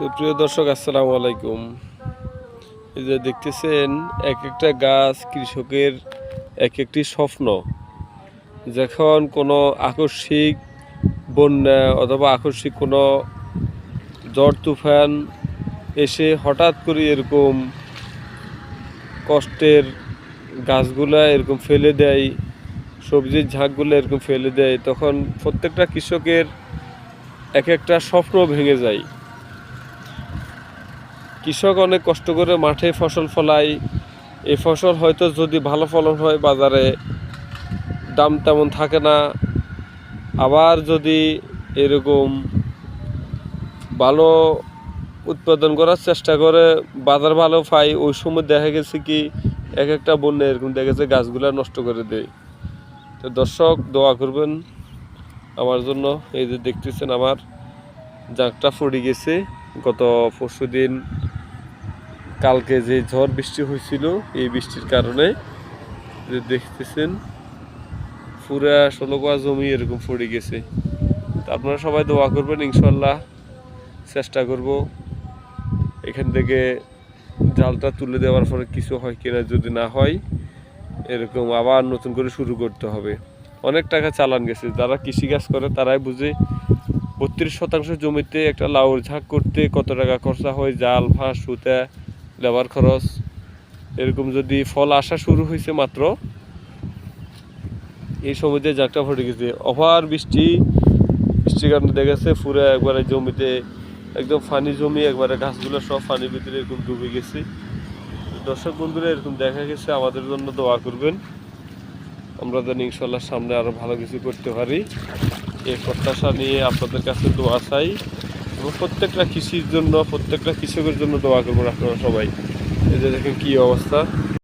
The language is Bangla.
সুপ্রিয় দর্শক, আসসালামু আলাইকুম। এই যে দেখতেছেন, এক একটা গাছ কৃষকের এক একটি স্বপ্ন। যখন কোনো আকস্মিক বন্যা অথবা আকস্মিক কোনো ঝড় তুফান এসে হঠাৎ করে এরকম কষ্টের গাছগুলা এরকম ফেলে দেয়, সবজির ঝাঁকগুলো এরকম ফেলে দেয়, তখন প্রত্যেকটা কৃষকের এক একটা স্বপ্ন ভেঙে যায়। কৃষক অনেক কষ্ট করে মাঠে ফসল ফলায় এই ফসল হয়তো যদি ভালো ফলন হয় বাজারে, দাম তেমন থাকে না। আবার যদি এরকম ভালো উৎপাদন করার চেষ্টা করে, বাজার ভালো পাই, ওই সময় দেখা গেছে কি, এক একটা বন্যা এরকম দেখা গেছে গাছগুলা নষ্ট করে দেয়। তো দর্শক, দোয়া করবেন আমার জন্য। এই যে দেখতেছেন আমার, জাঁকটা পড়ে গেছে। গত পরশু দিন কালকে যে ঝড় বৃষ্টি হয়েছিল, এই বৃষ্টির কারণে যে দেখতেছেন, পুরা ষোলো কোয়া জমি এরকম পড়ে গেছে। তা আপনারা সবাই দোয়া করবেন ইনশাল্লাহ চেষ্টা করব এখান থেকে জালটা তুলে দেওয়ার পরে কিছু হয় কিনা যদি না হয়, এরকম আবার নতুন করে শুরু করতে হবে। অনেক টাকা চালান গেছে, যারা কৃষিকাজ করে তারাই বুঝে বত্রিশ শতাংশ জমিতে একটা লাউর ঝাঁক করতে কত টাকা খরচা হয়, জাল ফাঁস সুতা লেবার খরচ, এরকম যদি ফল আসা শুরু হয়েছে মাত্র, এই সময়তে ঝাঁকটা ফটে গেছে। অভার বৃষ্টি বৃষ্টির কারণে দেখা গেছে পুরো একবারে জমিতে একদম ফানি জমি, একবারে গাছগুলো সব পানির ভিতরে এরকম ডুবে গেছে। দর্শক বন্ধুরা, এরকম দেখা গেছে, আমাদের জন্য দোয়া করবেন। আমরা যেন ইনশাল্লাহ সামনে আরও ভালো কিছু করতে পারি। এই প্রত্যাশা নিয়ে আপনাদের কাছে দোয়া চাই। এবং প্রত্যেকটা কৃষির জন্য, প্রত্যেকটা কৃষকের জন্য দোয়া করবেন আপনারা সবাই। যে দেখেন কী অবস্থা।